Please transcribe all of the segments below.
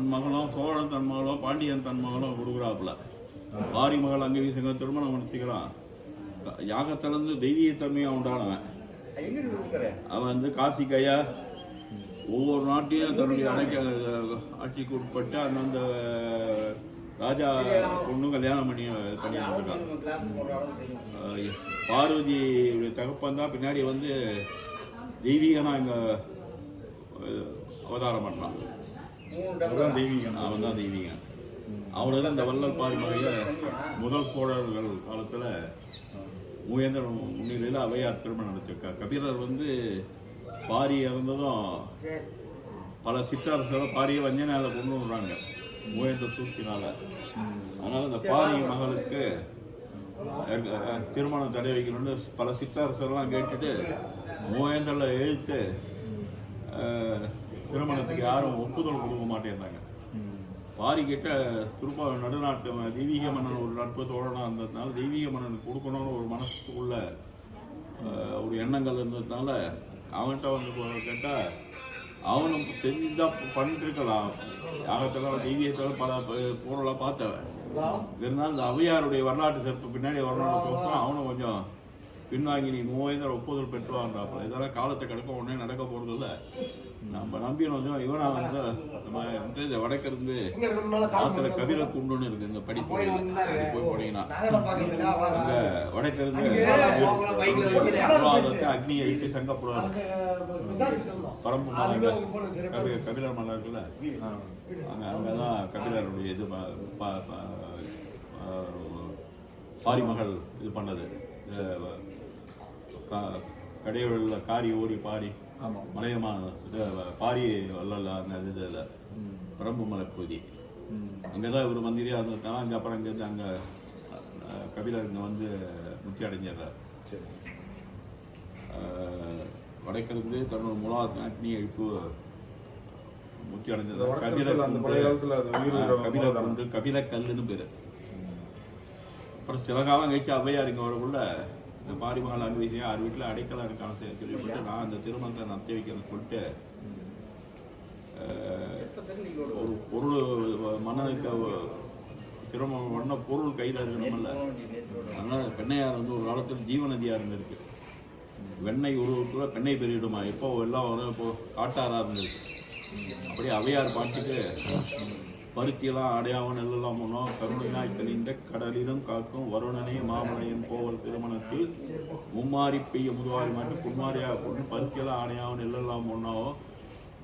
தன் மகளோ சோழன் தன் மகளோ பாண்டியன் தன் மகளும் கொடுக்குறாப்புல. பாரி மகள் அங்கே வீசுங்க திருமணம் நடத்திக்கிறான் யாகத்திலிருந்து தெய்வீக தன்மையாக உண்டானவன். அவன் வந்து காசி கையா ஒவ்வொரு நாட்டையும் தன்னுடைய அடைக்க ஆட்சிக்கு உட்பட்டு அந்தந்த ராஜா பொண்ணும் கல்யாணம் பண்ணி பண்ணிட்டு இருக்கான் பார்வதி தகப்பன் தான் பின்னாடி வந்து தெய்வீகனா இங்கே அவதாரம் பண்ணான் அதுதான் தெய்வீகம் அவன் தான் தெய்வீகன். அவனுக்கு தான் இந்த வள்ளல் பாரிமலைய முதல் சோழர்கள் காலத்தில் மூவேந்தர் முன்னிலையில் அவையார் திருமணம் நடத்திருக்கார். கபிலர் வந்து பாரி இறந்ததும் பல சிற்றரசர்கள் பாரியை வஞ்சனையால கொண்டு வர்றாங்க மூவேந்தர் சூழ்ச்சினால. அதனால இந்த பாரி மகளுக்கு திருமணம் தடை வைக்கணும்னு பல சிற்றரசர்லாம் கேட்டுட்டு மூவேந்தரில் எழுத்து திருமணத்துக்கு யாரும் ஒப்புதல் கொடுக்க மாட்டேன்றாங்க. பாரி கிட்ட திருப்ப நடுநாட்டு தெய்வீக மன்னன் ஒரு நட்பு தோழனா இருந்ததுனால தெய்வீக மன்னனுக்கு கொடுக்கணும்னு ஒரு மனசுக்குள்ள ஒரு எண்ணங்கள் இருந்ததுனால அவன்கிட்ட வந்து கேட்டால் அவனும் தெரிஞ்சுதான் பண்ணிட்டு இருக்கலாம் யாகத்தில் தெய்வீகத்தில் பல பொருளாக பார்த்தவன். இருந்தாலும் இந்த அவையாருடைய வரலாற்று சிறப்பு பின்னாடி வரலாற்று அவனும் கொஞ்சம் பின்வாங்கி நீ மூவாயிரம் ஒப்புதல் பெற்றுவான்றாப்புல. இதெல்லாம் காலத்தை கிடக்க உடனே நடக்க போகிறது இல்லை நம்ம நம்பி கொஞ்சம் இவனா வந்து நம்ம இந்த வடக்கிருந்து ஆத்துல கபில குண்டுன்னு இருக்கு இந்த படிப்பு போய் போனீங்கன்னா. அங்க வடக்கிருந்து அக்னி ஐட்டு சங்கப்புரம் பரம்பு மலை கபி கபிலர் மலை இருக்குல்ல அங்க அங்கதான் கபிலருடைய இது ஆஹ் பாரிமகள் இது பண்ணது. கடையூர்ல காரி ஓடி பாரி ஆமா மலையமா பாரி வல்லல அந்த இதுல. பரம்பு மலை பகுதி அங்கதான் இவர் மந்திரியா இருந்ததுனால அங்க அப்புறம் இங்க அங்க கபிலர் இங்க வந்து முக்கிய அடைஞ்சிடுறார். சரி. வடக்கிருந்து தன்னோட முலா அக்னி எழுப்பு முக்கிய அடைஞ்சது கபில வளர்த்தாங்க. குண்டு கபில கல்லுன்னு பேரு. அப்புறம் சில காலம் கழிச்சு ஔவையார் இங்க வரக்குள்ள பாரிமகள் அனுபவிச்சு யார் வீட்டுல இருக்கான்னு சொல்லி- சொல்லிவிட்டு நான் அந்த திருமணத்தை நடத்தி வைக்கிறேன்னு சொல்லிட்டு ஒரு பொருள் மன்னனுக்கு திருமணம் பண்ண பொருள் கையில இருக்கணும்ல. அதனால பெண்ணையார் வந்து ஒரு காலத்துல ஜீவநதியா இருந்திருக்கு. வெண்ணெய் உருவத்துல பெண்ணை பெரியடுமா. எப்போ எல்லாம் வரும் இப்போ காட்டாரா இருந்தது அப்படியே அவையார் பாட்டுக்கு பருத்தியெல்லாம் அடையாம நெல்லெல்லாம் போனோம் கருணையாய் கனிந்த கடலிலும் காக்கும் வருணனை மாமலையின் கோவல் திருமணத்தில் மும்மாரி பெய்ய முதுவாரி மட்டும் புன்மாரியா போட்டு பருத்தியெல்லாம் அடையாம நெல்லெல்லாம் முன்னோ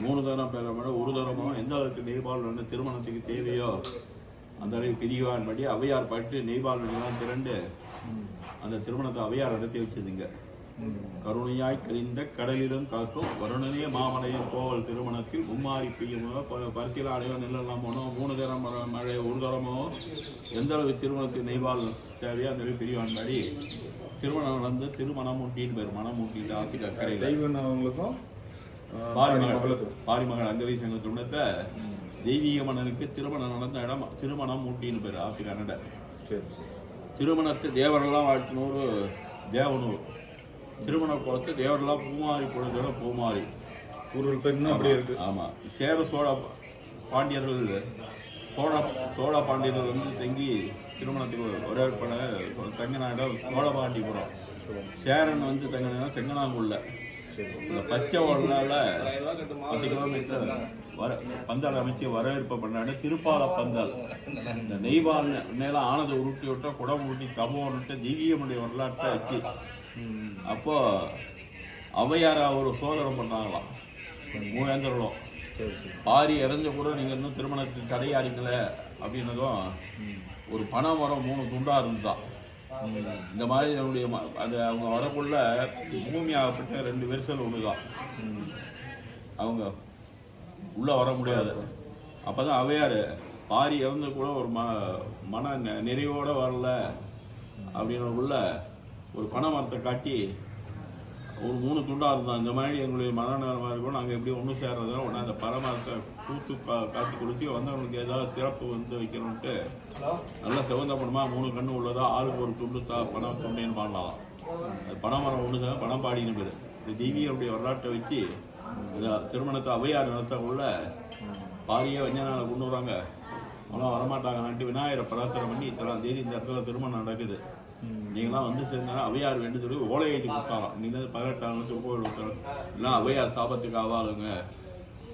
மூணு தரம் பெற ஒரு தரமோ? எந்த அளவுக்கு நெய்பால் வந்து திருமணத்துக்கு தேவையோ? அந்த அளவுக்கு பிரிவான் படி அவையார் பட்டு நெய்பால் எல்லாம் திரண்டு அந்த திருமணத்தை அவையார் நடத்தி வச்சுதுங்க கருணையாய் கழிந்த கடலிலும் காக்கும் வருணனே மாமலையின் கோவல் திருமணத்தில் மும்மாரி பெய்யும்? பருத்தியில் அடையோ நெல்லெல்லாம் போனோம் மூணு தரம் மழை- ஒரு தரமோ? எந்த அளவு திருமணத்துக்கு நெய்வால் தேவையோ அந்த அளவு பிரிவான் படி திருமணம் நடந்து திருமணம் ஊட்டின்னு பேர் மனம் ஊட்டிட்டு அக்கறையில். தெய்வன் அவங்களுக்கும் பாரிமகள். பாரிமகள் அங்கவை சங்க திருமணத்தை தெய்வீக மன்னனுக்கு திருமணம் நடந்த இடம் திருமணம் ஊட்டின்னு பேர் சரி சரி. திருமணத்தை தேவரெல்லாம் வாழ்த்தினூர் தேவனூர். திருமண குளத்து தேவரெல்லாம் பூமாரி பொழுதோட பூமாரி பேர் இன்னும் அப்படியே இருக்கு. ஆமா. சேர சோழ பாண்டியர்கள் சோழ சோழ பாண்டியர்கள் வந்து தங்கி திருமணத்துக்கு வரவேற்பன தங்கின இடம் சோழபாண்டிபுரம் சேரன் வந்து தங்கின செங்கனாங்குள்ள இந்த பச்சை வரலால பத்து கிலோமீட்டர் வர பந்தல் அமைச்சு வரவேற்பு பண்ணாடு திருப்பால பந்தல் இந்த நெய்வால் நேரம் ஆனதை உருட்டி விட்டா குடம் உருட்டி கம்பம் உருட்ட திவ்யமுடைய வரலாற்றை வச்சு அப்போ அவையார ஒரு சோதனம் பண்ணாங்களாம் மூவேந்தர்களும் பாரி இறந்த கூட நீங்க இன்னும் திருமணத்துக்கு தடையாடிங்களே அப்படின்னதும் ஒரு பனை மரம் மூணு துண்டா இருந்தான் இந்த மாதிரி என்னுடைய அது அவங்க வரக்குள்ள பூமி ஆகப்பட்ட ரெண்டு விரிசல் ஒண்ணுதான் அவங்க உள்ள வர முடியாது. அப்பதான் அவையாரு பாரி இறந்து கூட ஒரு ம மன நிறைவோட வரல அப்படின்னக்குள்ள ஒரு பனை மரத்தை காட்டி ஒரு மூணு துண்டா இருந்தான் இந்த மாதிரி எங்களுடைய மனநலமாக இருக்கும் நாங்கள் எப்படி ஒன்று சேர்றதோ உடனே அந்த பரமரத்தை கூத்து கா காட்டி கொடுத்து வந்தவங்களுக்கு ஏதாவது சிறப்பு வந்து வைக்கணும்ட்டு நல்லா சிவந்த பணமா மூணு கண்ணு உள்ளதா ஆளுக்கு ஒரு துண்டு தா பணம் தொண்டேன்னு பாடலாம். அது பனைமரம் ஒன்று தான் பணம் பாடின்னு பேர். இந்த தெய்வீகருடைய வரலாற்றை வச்சு இந்த திருமணத்தை அவையார் நடத்தக்குள்ள பாரியை வஞ்சனால கொண்டு வராங்க ஆனால் வரமாட்டாங்கன்ட்டு விநாயகரை பிரார்த்தனை பண்ணி இத்தனாம் தேதி இந்த இடத்துல திருமணம் நடக்குது. நீங்களாம் வந்து சேர்ந்தாலும் அவையார் வேண்டு சொல்லி ஓலை எழுதி கொடுத்தாராம் நீங்கள் பதினெட்டாம் திருக்கோவில் கொடுத்தாலும் இல்லை அவையார் சாபத்துக்கு ஆவாளுங்க.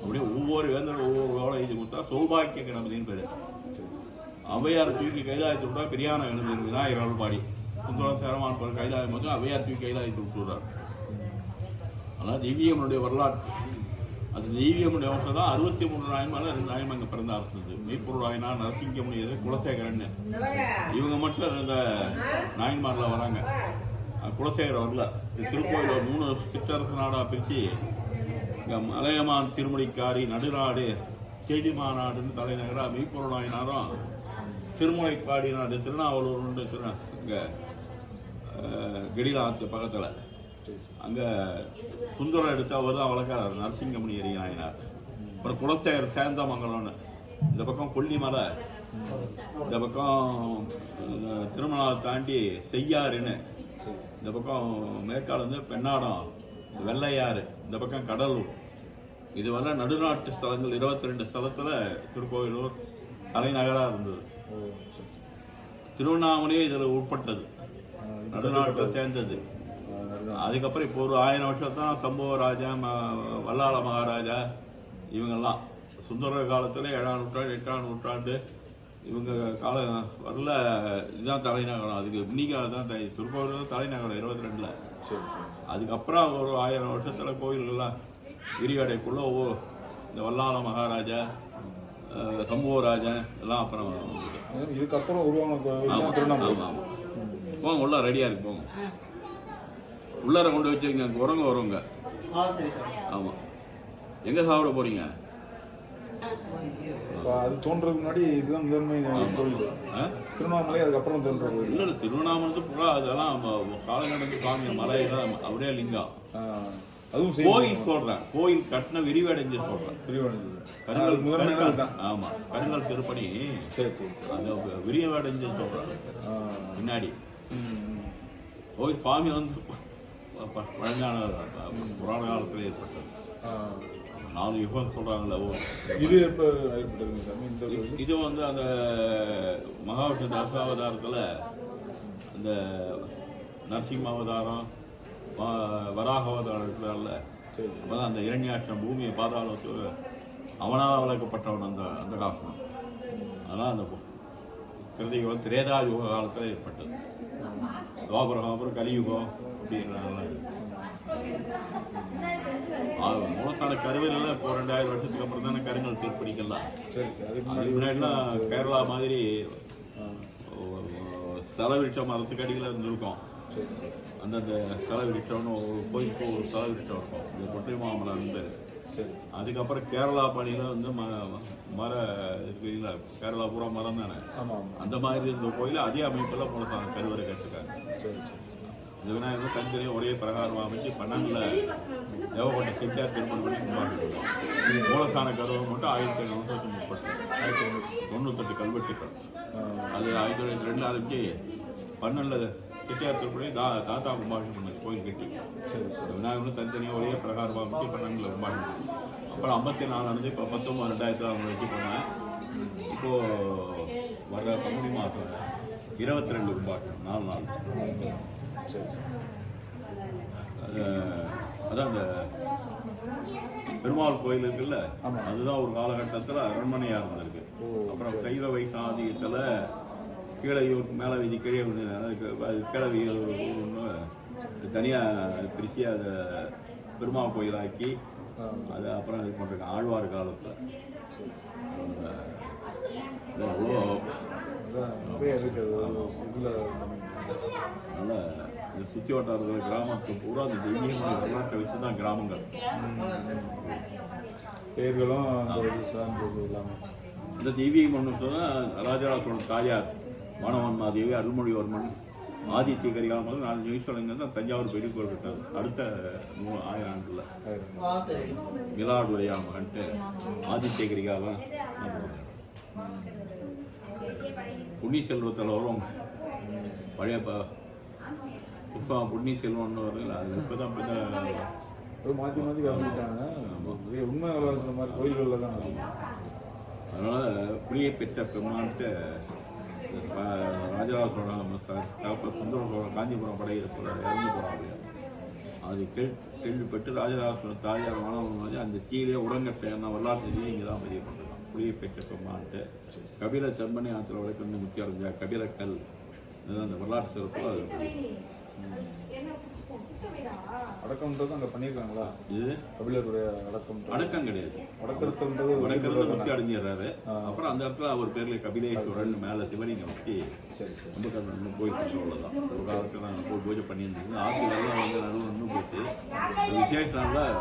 அப்படியே ஒவ்வொரு வேந்தரும் ஒவ்வொரு ஓலை எழுதி கொடுத்தா சௌபாக்கிய கணபதினு பேர். அவையார் தூக்கி கைதாயத்தை விட்டா பெரியான கணபதி விநாயகர் அருள்பாடி. சுந்தரம் சேரமான் பிறகு கைதாயம் வந்து அவையார் தூக்கி கைதாயத்தை விட்டுறார் ஆனால் திவ்யமனுடைய வரலாற்று அது தெய்வீகமுடைய வம்சம் தான். அறுபத்தி மூணு நாயன்மால ரெண்டு நாயன்மா இங்கே பிறந்த அரசு மெய்ப்பொருள் ராயனா நரசிங்கமுனியது குலசேகரன் இவங்க மட்டும் இந்த நாயன்மாரில் வராங்க. குலசேகர் வரல. திருக்கோயில் மூணு சிற்றரசு நாடாக பிரித்து இங்கே மலையமான் திருமணிக்காரி நடுநாடு செய்தி மாநாடுன்னு தலைநகராக மெய்ப்பொருள் நாயனாரும் திருமுனைக்காடி நாடு திருநாவலூர்னு திரு இங்கே கெடிலாத்து பக்கத்தில். அங்கே சுந்தரம் எடுத்து அவர் தான் வழக்காரர் நரசிங்கமணி எரி நாயனார் அப்புறம் குலசேகர் சேந்தமங்கலம்னு. இந்த பக்கம் கொல்லிமலை. இந்த பக்கம் திருமணாவை தாண்டி செய்யாறுன்னு. இந்த பக்கம் மேற்கால் வந்து பெண்ணாடம் வெள்ளையாறு. இந்த பக்கம் கடலூர். இதுவரை நடுநாட்டு ஸ்தலங்கள் இருபத்தி ரெண்டு ஸ்தலத்தில் திருக்கோயிலூர் தலைநகராக இருந்தது. திருவண்ணாமலையே இதில் உட்பட்டது. நடுநாட்டை சேர்ந்தது. அதுதான். அதுக்கப்புறம் இப்போ ஒரு ஆயிரம் வருஷம் தான் சம்பவ ராஜா ம- வல்லாள மகாராஜா இவங்கெல்லாம். சுந்தர காலத்தில் ஏழாம் நூற்றாண்டு எட்டாம் நூற்றாண்டு இவங்க கால வரல இதுதான் தலைநகரம். அதுக்கு இன்னைக்கு அதுதான் தை- தான் தலைநகரம் இருபத்தி ரெண்டில் சரி சரி. அதுக்கப்புறம் ஒரு ஆயிரம் வருஷத்தில் கோயில்கள்லாம் விரிவடைக்குள்ள ஒவ்வொரு இந்த வல்லாள மகாராஜா அஹ், சம்புவ ராஜா எல்லாம் அப்புறம் இதுக்கப்புறம் உருவான கோவில் ஆமா, தான் திருவண்ணாமலை ஆமா, ஆமா. போங்க உள்ள ரெடியா இருக்கு போங்க. உள்ளார கொண்டு வச்சுங்க உறங்க வருங்க ஆமா. எங்க சாப்பிட போறீங்க? இப்போ அது தோன்றதுக்கு முன்னாடி இதுதான் முதன்மை கோவில் ஆ? திருவண்ணாமலை அதுக்கப்புறம் தோன்ற கோவில் இல்ல திருவண்ணாமலத்து புறா அதெல்லாம் காலங்கடந்து காமிய மலையெல்லாம் அப்படியே லிங்கம். அதுவும் கோயில் சொல்றேன். கோயில் கட்டின விரிவடைஞ்சு சொல்றேன். திருவண்ணாமலை தான் ஆமா. கருங்கல் திருப்பணி. சரி சரி அந்த விரிவடைஞ்சு சொல்றேன். பின்னாடி. கோயில் சுவாமி வந்து பழங்கால புராண காலத்துல ஏற்பட்டது. நாலு யுகம் சொல்றாங்கல்ல ஓ. இது எப்போ கோவில் இது? வந்து அந்த மகாவிஷ்ணு தசாவதாரத்தில் அந்த நரசிம்ம அவதாரம் வராக அவதாரம் இருக்கிறார்ல அப்பதான் அந்த இரண்யாட்சம் பூமியை பாதாளத்து அவனால் வளர்க்கப்பட்டவன் அந்த அந்த காசம் அதனால் அந்த கிருதியுகம் திரேதா யுக காலத்தில் ஏற்பட்டது. துவாபரம் அப்புறம் கலியுகம் மூலத்தான கருவில இப்போ ரெண்டாயிரம் வருஷத்துக்கு அப்புறம் தானே கருங்கல் தீர்ப்பிடிக்கலாம் அதுக்கு அதுக்கு முன்னாடிலாம் கேரளா மாதிரி செலவிட்ட மரத்துக்கு அடியில் இருந்திருக்கும். அந்தந்த செலவிட்டம்னு ஒரு கோயிலுக்கு ஒரு செலவிட்டம் இருக்கும். இந்த கொட்டை மாமரம் வந்து. சரி. அதுக்கப்புறம் கேரளா பணியில் வந்து ம மர இருக்குங்களா கேரளா பூரா மரம் தானே. அந்த மாதிரி இருந்த கோயில் அதே அமைப்பில் மூலத்தான கருவறை கட்டுருக்காங்க. இந்த விநாயகர் தனித்தனியாக ஒரே பிரகாரம் அமைச்சு பன்னெண்டில் தேவப்பட்ட செட்டியார் திருமணம் பண்ணி கும்பிட்டு மூலஸ்தான கருவை மட்டும் ஆயிரத்தி ஐநூறு முப்பது ஆயிரத்தி ஐநூறு தொண்ணூத்தெட்டு கல்வெட்டுக்கள். அது ஆயிரத்தி தொள்ளாயிரத்தி ரெண்டு ஆரம்பிச்சு பன்னெண்டில் செட்டியார் திருப்பதி தா தாத்தா கும்பாஷம் பண்ணது கோயில் கட்டி. சரி விநாயகர்னு விநாயகரும் தனித்தனியாக ஒரே பிரகாரமாக அமைச்சு பன்னெண்டில் கும்பாஷம் அப்புறம் ஐம்பத்தி நாலு இப்போ பத்தொம்பது ரெண்டாயிரத்தி அவங்க வச்சு போனேன் இப்போது வர்ற பங்குனி மாதம் இருபத்தி ரெண்டு கும்பாஷம் நாலு நாள். அதான் அந்த பெருமாள் கோயில் இருக்குல்ல. அதுதான் ஒரு காலகட்டத்தில் அரண்மனையாக இருந்திருக்கு. அப்புறம் சைவ வைசாதியத்தில் கீழே ஊருக்கு மேலே வீதி கீழே அது கீழே வீதி ஒரு ஊருன்னு தனியாக பிரித்து அதை பெருமாள் கோயிலாக்கி அது அப்புறம் இது பண்ணுறாங்க ஆழ்வார் காலத்தில். இதில் நல்ல இந்த சுற்றி வட்டாரத்தில் கிராமத்து பூரா அந்த தெய்வீகமான வரலாற்றை வச்சு தான் கிராமங்கள். பேர்களும் அந்த இது சார்ந்தது இல்லாமல் இந்த தெய்வீகம் ஒன்று சொன்னால் ராஜராஜ சோழன் தாயார் வானவன் மாதேவி அருள்மொழிவர்மன் ஆதித்ய கரிகாலம் முதல் நாலு நிமிஷம் தான் தஞ்சாவூர் பெரிய கோயில் கட்டாது அடுத்த மூணு ஆயிரம் ஆண்டுல. மிலாடுடைய மகன்ட்டு ஆதித்ய கரிகாலம் புண்ணி செல்வத்தில் வரும் பழைய ப புஸ்தகம் புண்ணி செல்வம்னு வருங்களா அது இப்போ தான் இப்போ அது மாற்றி மாற்றி கலந்துட்டாங்க உண்மை சொன்ன மாதிரி கோயில்களில் தான் இருக்கும் அதனால் புளியை பெற்ற பெருமான்ட்டு ராஜராஜ சோழன் தகப்ப சுந்தர சோழன் காஞ்சிபுரம் படையில் இறந்து போகிறாங்க அது கேள் கேள்விப்பட்டு ராஜராஜ சோழன் தாயார் மாணவன் அந்த தீயிலே உடங்கட்ட என்ன வரலாற்று இங்கே தான் பதிவு பண்ணிருக்கான் புளியை பெற்ற பெருமான்ட்டு கபில தர்மணி ஆற்றுல வந்து முக்கியம் இருந்த கபிலக்கல் இதுதான் அந்த வரலாற்று சிறப்பு அது. அடக்கம்ன்றது அங்கே பண்ணியிருக்காங்களா இது? கபிலருடைய அடக்கம். அடக்கம் கிடையாது. அடக்கத்துன்றது வடக்கிருந்து முக்கிய அடைஞ்சிடுறாரு அப்புறம் அந்த இடத்துல அவர் பேர்ல கபிலேஸ்வரன் மேல சிவலிங்கம் வச்சு சரி சரி. ரொம்ப கஷ்டம். போயிட்டு ஒரு போய் பூஜை பண்ணியிருந்தது. ஆற்றுல எல்லாம் வந்து நடுவில் நின்று போயிட்டு விசேஷ நாளில்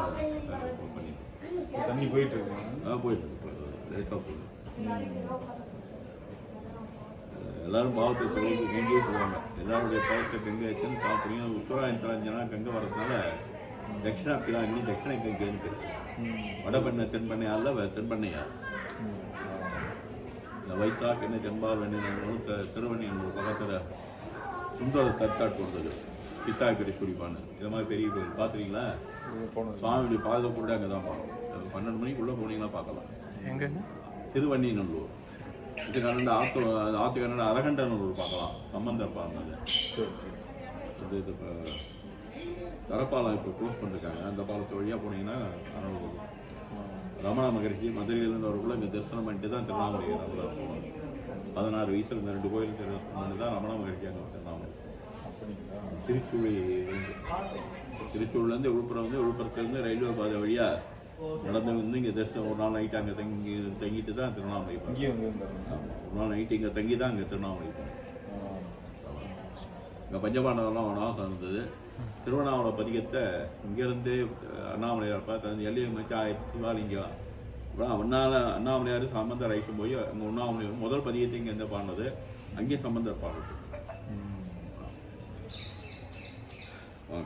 தண்ணி போயிட்டு இருக்காங்க அதான் போயிட்டு லேட்டாக போகுது எல்லாரும் பாவத்தை தொழிலுக்கு கெங்கே போவாங்க. எல்லாருடைய பாவத்தை கங்கை வச்சுன்னு பார்க்குறீங்க உத்தராயணம் தலைஞ்சனா கங்கை வரதுனால தட்சிணா பிலாங்கி தட்சிண கங்கைன்னு பேர் வடபெண்ணை தென்பண்ணையால் தென்பண்ணையார் இந்த வைத்தாக் என்ன தென்பால் வெண்ணெய் திருவண்ணி என்னோட பக்கத்தில் சுந்தர தற்காட்டு வந்தது சித்தாக்கடி குடிப்பான்னு இது மாதிரி பெரிய கோயில். போனது. சுவாமியுடைய பாதம் கூட அங்கே தான் பார்க்கணும் பன்னெண்டு மணிக்குள்ளே போனீங்கன்னா பார்க்கலாம். எங்கங்க திருவண்ணிநல்லூர் இது ஆத்து ஆத்து கன்னட அரகண்டநல்லூர் பார்க்கலாம். சம்பந்தர் பாருங்க சரி சரி. இது இது இப்போ தரப்பாலம் இப்போ க்ளோஸ் பண்ணிருக்காங்க. அந்த பாலத்து வழியாக போனீங்கன்னா அறநூறு ரமணா மகரிஷி மதுரையிலேருந்து வரக்குள்ள இங்கே தரிசனம் பண்ணிட்டு தான் திருவண்ணாமலை போவாங்க பதினாறு வயசுல இந்த ரெண்டு கோயில் தரிசனம் பண்ணி தான் ரமணா மகரிஷி அங்கே திருவண்ணாமலை. திருச்சூழி திருச்சூர்லேருந்து விழுப்புரம் வந்து விழுப்புரத்துலேருந்து ரயில்வே பாதை வழியாக நடந்து வந்து இங்கே தரிசனம் ஒரு நாள் நைட் அங்கே தங்கி தங்கிட்டு தான் திருவண்ணாமலை இங்கேயும் ஒரு நாள் நைட்டு இங்கே தங்கி தான் அங்கே திருவண்ணாமலை இங்கே பஞ்சபாண்டவெல்லாம் வனவாசம் இருந்தது திருவண்ணாமலை பதிகத்தை இங்கேருந்து அண்ணாமலையார் பார்த்து எல்லையை மச்சா சிவாலிங்கம் அப்புறம் அண்ணால அண்ணாமலையார் சம்பந்தர் ஐட்டம் போய் அங்கே உண்ணாமலையார் முதல் பதியத்தை இங்கே இருந்து பாடினது. அங்கேயும் சம்பந்தர் பாடுறது ஆ.